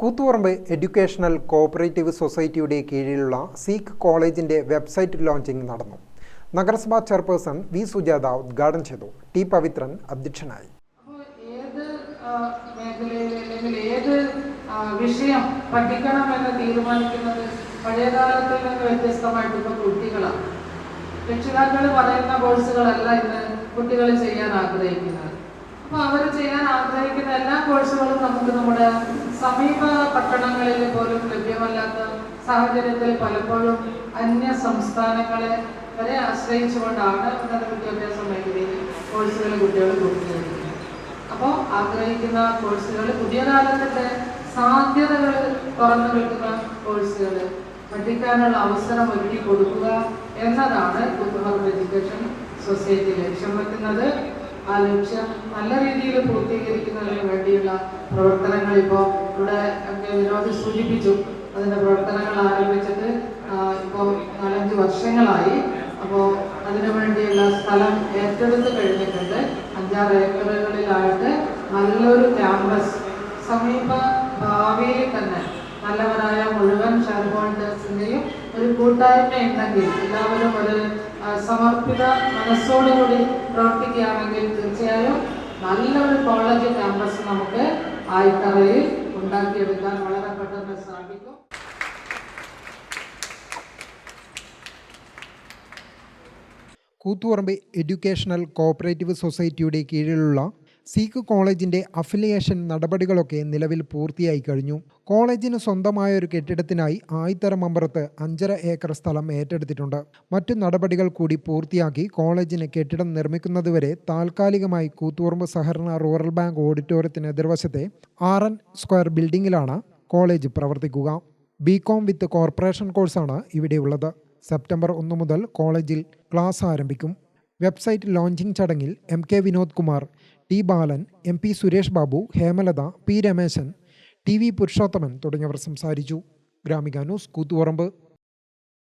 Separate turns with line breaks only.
Koothuparamba educational cooperative സൊസൈറ്റിയുടെ കീഴിലുള്ള seek കോളേജിന്റെ വെബ്സൈറ്റ് ലോഞ്ചിംഗ് നടന്നു. നഗരസഭാ ചെയർപേഴ്സൺ വി സുജാത ഉദ്ഘാടനം ചെയ്തു. ടി പവിത്രൻ അധ്യക്ഷനായി.
ഏത് വിഷയം പഠിക്കണമെന്ന് തീരുമാനിക്കുന്നത് പഴയ കാലത്തിൽ നിന്ന് വ്യത്യസ്തമായിട്ട് ഇപ്പോൾ കുട്ടികളാണ്. രക്ഷിതാക്കൾ പറയുന്ന കോഴ്സുകളല്ല ഇന്ന് കുട്ടികൾ ചെയ്യാൻ ആഗ്രഹിക്കുന്നത്. അപ്പോൾ അവർ ചെയ്യാൻ ആഗ്രഹിക്കുന്ന എല്ലാ കോഴ്സുകളും നമുക്ക് നമ്മുടെ സമീപ പട്ടണങ്ങളിൽ പോലും ലഭ്യമല്ലാത്ത സാഹചര്യത്തിൽ പലപ്പോഴും അന്യ സംസ്ഥാനങ്ങളെ വരെ ആശ്രയിച്ചുകൊണ്ടാണ് ഉന്നത വിദ്യാഭ്യാസ മേഖലയിൽ കോഴ്സുകൾ കുട്ടികൾ കൊടുത്തിരിക്കുന്നത് അപ്പോൾ ആഗ്രഹിക്കുന്ന കോഴ്സുകൾ പുതിയ കാലത്തിന്റെ സാധ്യതകൾ തുറന്നു വെക്കുന്ന കോഴ്സുകൾ പഠിക്കാനുള്ള അവസരം ഒരുക്കി കൊടുക്കുക എന്നതാണ് കുത്തുഹർബ് എഡ്യൂക്കേഷൻ സൊസൈറ്റി ലക്ഷ്യം വെക്കുന്നത്. ആ ലക്ഷ്യം നല്ല രീതിയിൽ പൂർത്തീകരിക്കുന്നതിന് വേണ്ടിയുള്ള പ്രവർത്തനങ്ങൾ ഇപ്പോൾ ഇവിടെ ഒക്കെ സൂചിപ്പിച്ചു. അതിന്റെ പ്രവർത്തനങ്ങൾ ആരംഭിച്ചിട്ട് ഇപ്പോൾ നാലഞ്ച് വർഷങ്ങളായി. അപ്പോൾ അതിനു വേണ്ടിയുള്ള സ്ഥലം ഏറ്റെടുത്ത് കഴിഞ്ഞിട്ടുണ്ട്. അഞ്ചാറ് ഏക്കറുകളിലായിട്ട് നല്ലൊരു ക്യാമ്പസ്. സമീപ ഭാവിയിൽ തന്നെ നല്ലവരായ മുഴുവൻ ഷെയർ ഹോൾഡേഴ്സിന്റെയും ഒരു കൂട്ടായ്മ ഉണ്ടെങ്കിൽ എല്ലാവരും ഒരു സമർപ്പിത മനസ്സോടുകൂടി പ്രവർത്തിക്കുകയാണെങ്കിൽ തീർച്ചയായും നല്ലൊരു കോളേജ് ക്യാമ്പസ് നമുക്ക് ആയിത്തറയിൽ ഉണ്ടാക്കിയെടുക്കാൻ വളരെ പെട്ടെന്ന് സാധിക്കും.
കൂത്തുപറമ്പ് എഡ്യൂക്കേഷണൽ കോഓപ്പറേറ്റീവ് സൊസൈറ്റിയുടെ കീഴിലുള്ള സീക്ക് കോളേജിന്റെ അഫിലിയേഷൻ നടപടികളൊക്കെ നിലവിൽ പൂർത്തിയായി കഴിഞ്ഞു. കോളേജിന് സ്വന്തമായ ഒരു കെട്ടിടത്തിനായി ആയിത്തര മമ്പറത്ത് അഞ്ചര ഏക്കർ സ്ഥലം ഏറ്റെടുത്തിട്ടുണ്ട്. മറ്റു നടപടികൾ കൂടി പൂർത്തിയാക്കി കോളേജിന് കെട്ടിടം നിർമ്മിക്കുന്നതുവരെ താൽക്കാലികമായി കൂത്തുപറമ്പ് സഹകരണ റൂറൽ ബാങ്ക് ഓഡിറ്റോറിയത്തിന് എതിർവശത്തെ ആർ എൻ സ്ക്വയർ ബിൽഡിംഗിലാണ് കോളേജ് പ്രവർത്തിക്കുക. ബി കോം വിത്ത് കോർപ്പറേഷൻ കോഴ്സാണ് ഇവിടെയുള്ളത്. സെപ്റ്റംബർ ഒന്ന് മുതൽ കോളേജിൽ ക്ലാസ് ആരംഭിക്കും. വെബ്സൈറ്റ് ലോഞ്ചിംഗ് ചടങ്ങിൽ M K Vinod Kumar T Balan M P Suresh Babu Hemalatha P Rameshan T V Purushothaman തുടങ്ങിയവർ സംസാരിച്ചു. ഗ്രാമിക ന്യൂസ് കൂത്തുപറമ്പ്.